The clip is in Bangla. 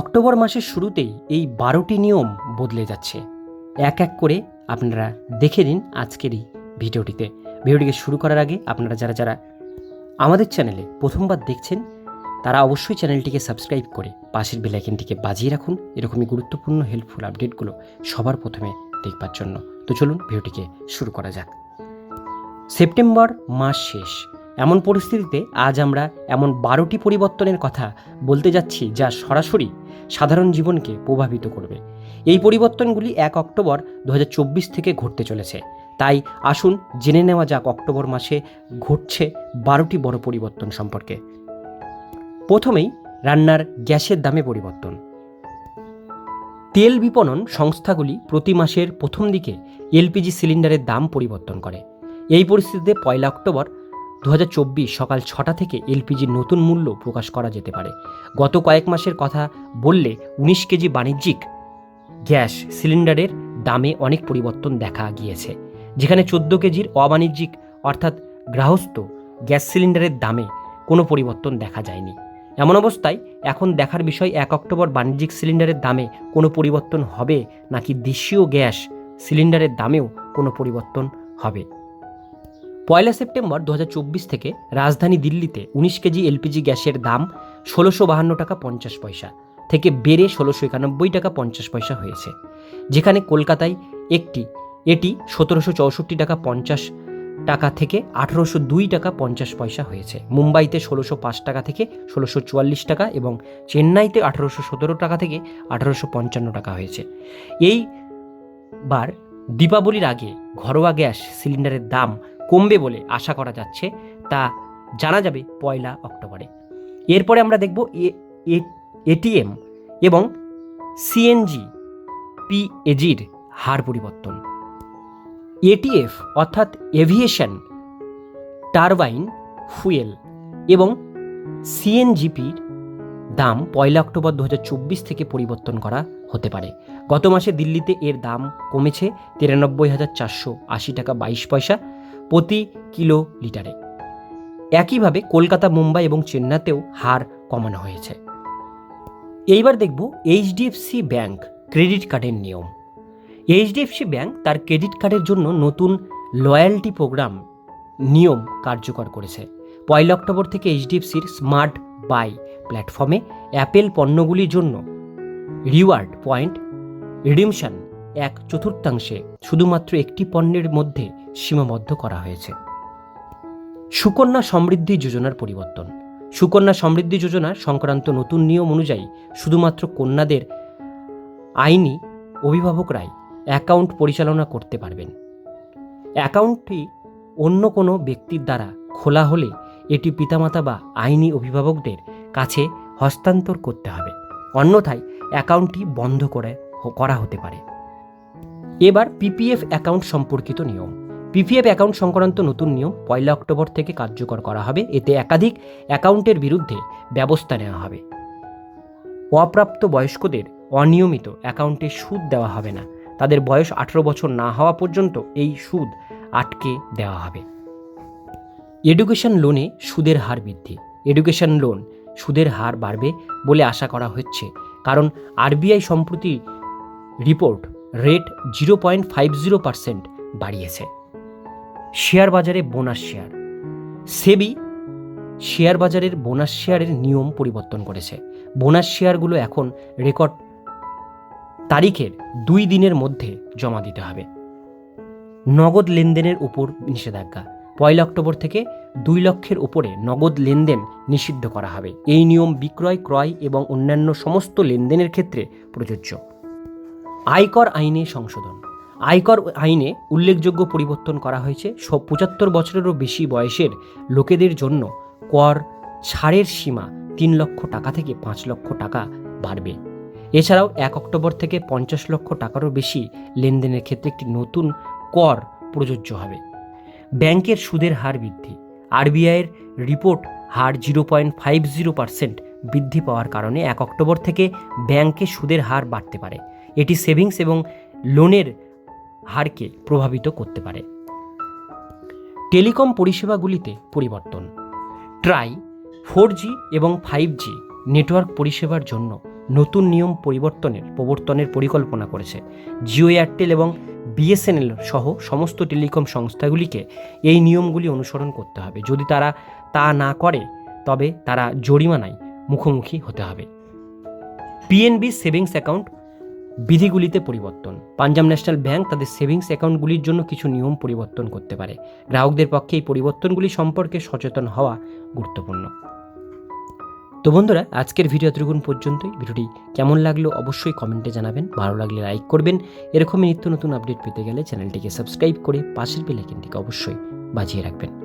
অক্টোবর মাসের শুরুতেই এই বারোটি নিয়ম বদলে যাচ্ছে। এক এক করে আপনারা দেখে নিন আজকের এই ভিডিওটিতে। ভিডিওটিকে শুরু করার আগে আপনারা যারা যারা আমাদের চ্যানেলে প্রথমবার দেখছেন, তারা অবশ্যই চ্যানেলটিকে সাবস্ক্রাইব করে পাশের বেলাইকেনটিকে বাজিয়ে রাখুন। এরকমই গুরুত্বপূর্ণ হেল্পফুল আপডেটগুলো সবার প্রথমে দেখবার জন্য। তো চলুন ভিডিওটিকে শুরু করা যাক। সেপ্টেম্বর মাস শেষ। এমন পরিস্থিতিতে আজ আমরা এমন বারোটি পরিবর্তনের কথা বলতে যাচ্ছি যা সরাসরি সাধারণ জীবনকে প্রভাবিত করবে। এই পরিবর্তনগুলি এক অক্টোবর দু হাজার চব্বিশ থেকে ঘটতে চলেছে। তাই আসুন জেনে নেওয়া যাক অক্টোবর মাসে ঘটছে বারোটি বড় পরিবর্তন সম্পর্কে। প্রথমেই রান্নার গ্যাসের দামে পরিবর্তন। তেল বিপণন সংস্থাগুলি প্রতি মাসের প্রথম দিকে এলপিজি সিলিন্ডারের দাম পরিবর্তন করে। এই পরিস্থিতিতে পয়লা অক্টোবর দু হাজার চব্বিশ সকাল ছটা থেকে এলপিজির নতুন মূল্য প্রকাশ করা যেতে পারে। গত কয়েক মাসের কথা বললে উনিশ কেজি বাণিজ্যিক গ্যাস সিলিন্ডারের দামে অনেক পরিবর্তন দেখা গিয়েছে, যেখানে চোদ্দ কেজির অবাণিজ্যিক অর্থাৎ গ্রাহস্থ গ্যাস সিলিন্ডারের দামে কোনো পরিবর্তন দেখা যায়নি। এমন অবস্থায় এখন দেখার বিষয় এক অক্টোবর বাণিজ্যিক সিলিন্ডারের দামে কোনো পরিবর্তন হবে নাকি দেশীয় গ্যাস সিলিন্ডারের দামেও কোনো পরিবর্তন হবে। পয়লা সেপ্টেম্বর দু হাজার চব্বিশ থেকে রাজধানী দিল্লিতে উনিশ কেজি এলপিজি গ্যাসের দাম ষোলোশো বাহান্ন টাকা পঞ্চাশ পয়সা থেকে বেড়ে ষোলোশো একানব্বই টাকা পঞ্চাশ পয়সা হয়েছে। যেখানে কলকাতায় একটি, এটি সতেরোশো চৌষট্টি টাকা পঞ্চাশ টাকা থেকে আঠেরোশো দুই টাকা পঞ্চাশ পয়সা হয়েছে। মুম্বাইতে ষোলোশো পাঁচ টাকা থেকে ষোলোশো চুয়াল্লিশ টাকা এবং চেন্নাইতে আঠেরোশো সতেরো টাকা থেকে আঠেরোশো পঞ্চান্ন টাকা হয়েছে। এই বার দীপাবলির আগে ঘরোয়া গ্যাস সিলিন্ডারের দাম কমবে বলে আশা করা যাচ্ছে, তা জানা যাবে পয়লা অক্টোবরে। এরপরে আমরা দেখব এটিএম এবং সিএনজি পিএজির হার পরিবর্তন। এটিএফ অর্থাৎ এভিয়েশন, টারবাইন, ফুয়েল এবং সিএনজিপির দাম পয়লা অক্টোবর দু হাজার চব্বিশ থেকে পরিবর্তন করা হতে পারে। গত মাসে দিল্লিতে এর দাম কমেছে তিরানব্বই হাজার চারশো আশি টাকা বাইশ পয়সা প্রতি কিলো লিটারে একইভাবে কলকাতা, মুম্বাই এবং চেন্নাইতেও হার কমানো হয়েছে। এইবার দেখব এইচডিএফসি ব্যাংক ক্রেডিট কার্ডের নিয়ম। এইচডিএফসি ব্যাংক তার ক্রেডিট কার্ডের জন্য নতুন লয়্যাল্টি প্রোগ্রাম নিয়ম কার্যকর করেছে। পয়লা অক্টোবর থেকে এইচডিএফসির স্মার্ট বাই প্ল্যাটফর্মে অ্যাপেল পণ্যগুলির জন্য রিওয়ার্ড পয়েন্ট রিডিমশন এক চতুর্থাংশে। শুধুমাত্র একটি পণ্যের মধ্যে সীমাবদ্ধ করা হয়েছে। সুকন্যা সমৃদ্ধি যোজনার পরিবর্তন। সুকন্যা সমৃদ্ধি যোজনা সংক্রান্ত নতুন নিয়ম অনুযায়ী শুধুমাত্র কন্যাদের আইনি অভিভাবকরাই অ্যাকাউন্ট পরিচালনা করতে পারবেন। অ্যাকাউন্টটি অন্য কোনো ব্যক্তির দ্বারা খোলা হলে এটি পিতামাতা বা আইনি অভিভাবকদের কাছে হস্তান্তর করতে হবে। অন্যথায় অ্যাকাউন্টটি বন্ধ করে করা হতে পারে। এবার পিপিএফ অ্যাকাউন্ট সম্পর্কিত নিয়ম। পিপিএফ অ্যাকাউন্ট সংক্রান্ত নতুন নিয়ম পয়লা অক্টোবর থেকে কার্যকর করা হবে। এতে একাধিক অ্যাকাউন্টের বিরুদ্ধে ব্যবস্থা নেওয়া হবে। অপ্রাপ্ত বয়স্কদের অনিয়মিত অ্যাকাউন্টে সুদ দেওয়া হবে না। তাদের বয়স আঠেরো বছর না হওয়া পর্যন্ত এই সুদ আটকে দেওয়া হবে। এডুকেশন লোনে সুদের হার বৃদ্ধি। এডুকেশন লোন সুদের হার বাড়বে বলে আশা করা হচ্ছে। কারণ আরবিআই সম্প্রতি report rate zero point five zero percent বাড়িয়েছে। শেয়ার বাজারে বোনাস শেয়ার। সেবি শেয়ার বাজারের বোনাস শেয়ারের নিয়ম পরিবর্তন করেছে। বোনাস শেয়ারগুলো এখন রেকর্ড তারিখের দুই দিনের মধ্যে জমা দিতে হবে। নগদ লেনদেনের উপর নিষেধাজ্ঞা। পয়লা অক্টোবর থেকে দুই লক্ষের উপরে নগদ লেনদেন নিষিদ্ধ করা হবে। এই নিয়ম বিক্রয়, ক্রয় এবং অন্যান্য সমস্ত লেনদেনের ক্ষেত্রে প্রযোজ্য। আয়কর আইনে সংশোধন। আয়কর আইনে উল্লেখযোগ্য পরিবর্তন করা হয়েছে। সব পঁচাত্তর বছরেরও বেশি বয়সের লোকেদের জন্য কর ছাড়ের সীমা তিন লক্ষ টাকা থেকে পাঁচ লক্ষ টাকা বাড়বে। এছাড়াও এক অক্টোবর থেকে পঞ্চাশ লক্ষ টাকারও বেশি লেনদেনের ক্ষেত্রে একটি নতুন কর প্রযোজ্য হবে। ব্যাংকের সুদের হার বৃদ্ধি। আরবিআইয়ের রিপোর্ট হার zero point five zero percent বৃদ্ধি পাওয়ার কারণে এক অক্টোবর থেকে ব্যাংকে সুদের হার বাড়তে পারে। এটি সেভিংস এবং লোনের হারকে প্রভাবিত করতে পারে। টেলিকম পরিষেবাগুলিতে পরিবর্তন। ট্রাই ফোর জি এবং ফাইভ জি নেটওয়ার্ক পরিষেবার জন্য নতুন নিয়ম পরিবর্তনের প্রবর্তনের পরিকল্পনা করেছে। জিও এয়ারটেল এবং বিএসএনএল সহ সমস্ত টেলিকম সংস্থাগুলিকে এই নিয়মগুলি অনুসরণ করতে হবে। যদি তারা তা না করে, তবে তারা জরিমানায় মুখোমুখি হতে হবে। পিএনবি সেভিংস অ্যাকাউন্ট বিধিগুলিতে পরিবর্তন। পাঞ্জাব ন্যাশনাল ব্যাংক তাদের সেভিংস অ্যাকাউন্টগুলির জন্য কিছু নিয়ম পরিবর্তন করতে পারে। গ্রাহকদের পক্ষে এই পরিবর্তনগুলি সম্পর্কে সচেতন হওয়া গুরুত্বপূর্ণ। তো বন্ধুরা, আজকের ভিডিও এতটুকুন পর্যন্তই। ভিডিওটি কেমন লাগল অবশ্যই কমেন্টে জানাবেন। ভালো লাগলে লাইক করবেন। এরকমই নিত্য নতুন আপডেট পেতে গেলে চ্যানেলটিকে সাবস্ক্রাইব করে পাশের বেলাইকেনটিকে অবশ্যই বাজিয়ে রাখবেন।